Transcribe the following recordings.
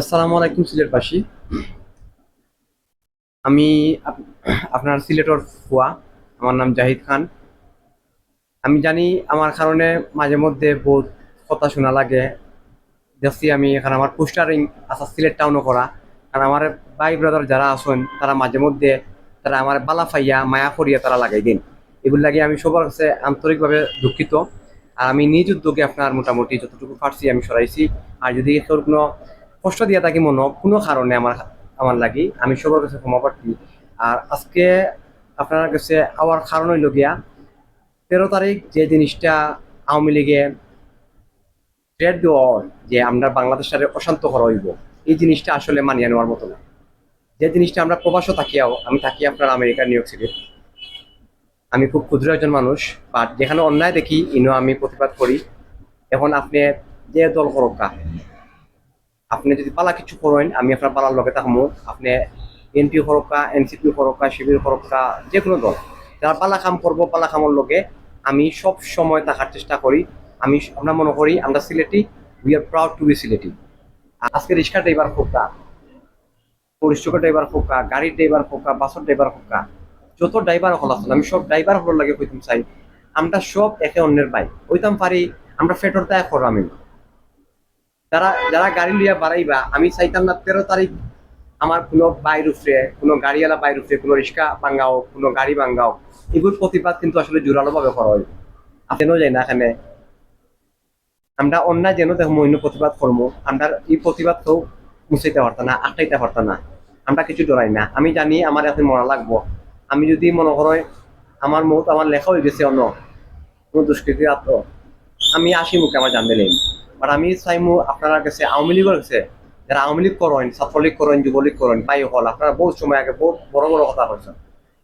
আসসালামু আলাইকুম আমি আপনার সিলেটর ফুয়া, আমার নাম জাহিদ খান। আমি জানি আমার কারণে মাঝে মধ্যে বহুত কথা শোনা লাগে। দেখছি আমি এখানে আমার পোস্টারিং আসা সিলেট টাউনও করা। কারণ আমার ভাই ব্রাদার যারা আছেন, তারা মাঝে মধ্যে, তারা আমার বালা ফাইয়া, মায়া করিয়া তারা লাগাই দিন। এগুলো লাগে আমি সবার কাছে আন্তরিকভাবে দুঃখিত। আর আমি নিজ উদ্যোগে আপনার মোটামুটি যতটুকু পারছি আমি সরাইছি। আর যদি তোর কোনো কষ্ট দিয়া থাকি মনে কোনো কারণে আমার আমার লাগি। আমি সবার কাছে ক্ষমা প্রার্থী। আর আজকে আপনার কাছে আওয়ার কারণ হইল গিয়া, তেরো তারিখ যে জিনিসটা আওয়ামী লীগে ট্রেড দেওয়া যে আমরা বাংলাদেশের অশান্ত করা হইব, এই জিনিসটা আসলে মানিয়ে নেওয়ার মতো না। যে জিনিসটা আমরা প্রবাসও থাকিয়াও আমি থাকি আপনার আমেরিকার নিউ ইয়র্ক সিটি আমি খুব ক্ষুদ্র একজন মানুষ বাট যেখানে অন্যায় দেখি ইনো আমি প্রতিবাদ করি। এখন আপনি যে দল করকা আপনি যদি পালা কিছু করেন, আমি আপনার পালার লগে থাকব আপনি এনপি সরকা এনসিপি সরকা শিবির সরকা যে কোনো দল, যারা পালা কাম করব, পালা কামর লগে, আমি সব সময় থাকার চেষ্টা করি। আমি আমরা মনে করি, আমরা Sylheti we are proud to be Sylheti. আজকে রিক্সা ড্রাইভার খোকা। পরিষ্কার ড্রাইভার খোকা গাড়ির ড্রাইভার খোকা বাসের ড্রাইভার খোকা। যত ড্রাইভার হল আসলে আমি সব ড্রাইভার হল লাগে কইতাম চাই আমরা সব একে অন্যের ভাই। হইতাম পারি, আমরা ফেটর তাই করো আমি। যারা যারা গাড়ি লিয়া বাড়াইবা, আমি চাইতাম না তেরো তারিখ আমার কোনো বাইর উফরে, কোনো গাড়িওয়ালা বাইর উফরে, কোনো রিক্সা ভাঙ্গাও কোনো গাড়ি ভাঙ্গাও এগুলোর প্রতিবাদ কিন্তু আসলে জোরালো ভাবে করা হয়। আপনিও যাই না এখানে। আমরা অন্যায় যেন দেখো অন্য প্রতিবাদ করব। আমরা এই প্রতিবাদ কেউ মুছাইতে পারতাম না, আটকাইতে পারতাম না। আমরা কিছু ডরাই না। আমি জানি আমার এখন মরা লাগবো। আমি যদি মনে করো, আমার মত, আমার লেখা হয়ে গেছে অন্য। কোনো দুষ্কৃতির আত্ম। আমি আসি মুখে আমার জানতে নেই বাট আমি চাইমু আপনার কাছে আওয়ামী লীগের কাছে, যারা আওয়ামী লীগ করেন, ছাত্রলীগ করেন, যুবলীগ করেন, বাই হল, আপনারা বহুত সময় আগে বহুত বড় বড় কথা কইছেন।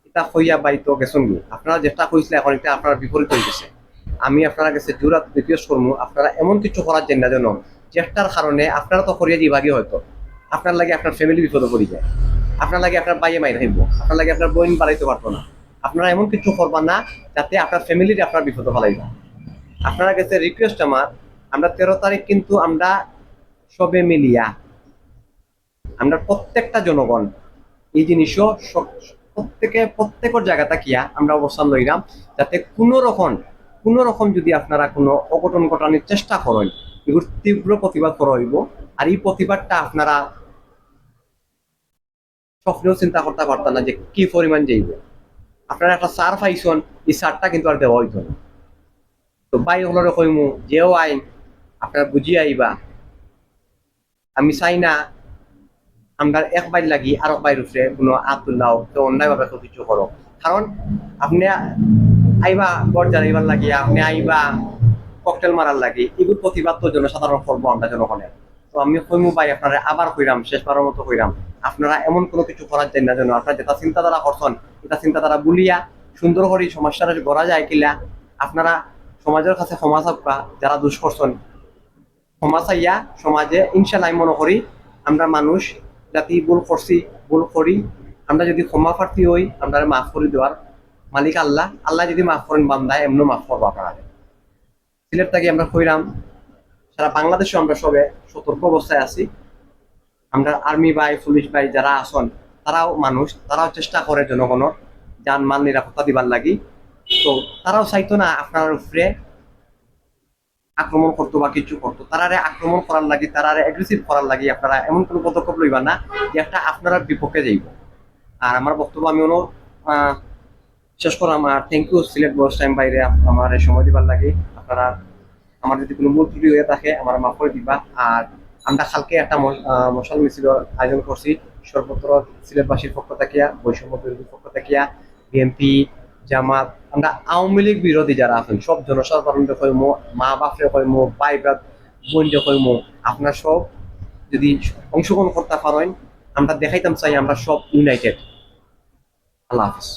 এটা হইয়া বাই তো গেছেন আপনারা যেটা কইছিলে এখন এটা আপনার বিপরীত হয়ে গেছে। আমি আপনার কাছে জোরাত রিকোয়েস্ট করব আপনারা এমন কিছু করার জন্য যেন চেষ্টার কারণে আপনারা তো করিয়া দিবাগই হয়তো। আপনার লাগে আপনার ফ্যামিলি বিপদে পড়ে যায়। আপনার লাগে আপনার বাইয়ে মাই রাখব আপনার লাগে আপনার বোন বাড়াইতে পারতো না। আপনারা এমন কিছু করবা না, যাতে আপনার ফ্যামিলির আপনার বিপদে ফেলাইবা। আপনার কাছে রিকোয়েস্ট আমার আমরা তেরো তারিখ কিন্তু আমরা সবে মিলিয়া, আমরা প্রত্যেকটা জনগণ, এই জিনিসও প্রত্যেকে, প্রত্যেকের জায়গা তাকিয়া আমরা অবস্থান লইলাম, যাতে কোনো রকম কোনো রকম যদি আপনারা কোনো অঘটন ঘটানোর চেষ্টা করেন এগুলো তীব্র প্রতিবাদ করা হইব, আর এই প্রতিবাদটা আপনারা স্বপ্নেও চিন্তা করতে পারতেন না যে কি পরিমাণ যাইব আপনারা একটা সার পাইছেন, এই সারটা কিন্তু আর দেওয়া হইতো না। তো বাই হলরে কইমু যেও আইন আপনারা বুঝি আইবা। আমি চাই না আমরা এক বাইর লাগি আর এক বাইর উঠে কোনো আতুল্লাহ তো অন্যায়ভাবে কিছু করো কারণ আপনি আইবা, গড় জানাইবার লাগি, আপনি আইবা ককটেল মারার লাগি এগুলো প্রতিবাদ তো জনসাধারণ করব আমরা জনগণের তো আমি কইমু ভাই আপনারা আবার কইরাম শেষবারের মতো কইরাম আপনারা এমন কোনো কিছু করার জন্য না যেন আপনারা যেটা চিন্তাধারা করছেন এটা চিন্তাধারা বুলিয়া সুন্দর করে সমস্যাটা গড়া যায় কিলা, আপনারা সমাজের কাছে ক্ষমা চাপা যারা দুষ করছেন ক্ষমা চাইয়া সমাজে ইনশাল্লাহ মনে করি আমরা মানুষ জাতি ভুল করছি, ভুল করি। আমরা যদি ক্ষমা প্রার্থী হই, আমরা মাফ করে দেওয়ার মালিক আল্লাহ। আল্লাহ যদি মাফ করেন বান্দায় এমনি মাফ করব আপনারা। সিলেট থেকে আমরা কইরাম, সারা বাংলাদেশে আমরা সবে সতর্ক অবস্থায় আছি। আমরা আর্মি ভাই, পুলিশ ভাই যারা আসন তারাও মানুষ, তারাও চেষ্টা করে জনগণের যান মাল নিরাপত্তা দিবার লাগি। তো তারাও চাইতো না আপনার উপরে আক্রমণ করতো বা কিছু করতো, তারারে আক্রমণ করার লাগি, তারারে এগ্রেসিভ করার লাগি আপনারা এমন কোনো পদক্ষেপ লইবা না যে একটা আপনারা বিপক্ষে যাইব। আর আমার বক্তব্য আমি অনু শেষ করলাম। আর thank you Sylhet boss time বাইরে আমার সময় দিবার লাগে। আপনারা, আমার যদি কোনো মূল ত্রুটি হয়ে থাকে, আমার মাফ করে দিবা। আর আমরা কালকে একটা মশাল মিছিলের আয়োজন করছি। সর্বত্র সিলেটবাসীর পক্ষ থাকিয়া বৈষম্য বিরোধীর পক্ষ থাকিয়া বিএনপি জামাত আমরা আওয়ামী লীগ বিরোধী যারা আছেন, সব জনসাধারণকে কইমো, মা বাপরে কইমো, ভাই ব্রাত বোনকে কইমো, আপনার সব যদি অংশগ্রহণ করতে পারেন, আমরা দেখাইতাম চাই আমরা সব ইউনাইটেড আল্লাহ হাফিজ।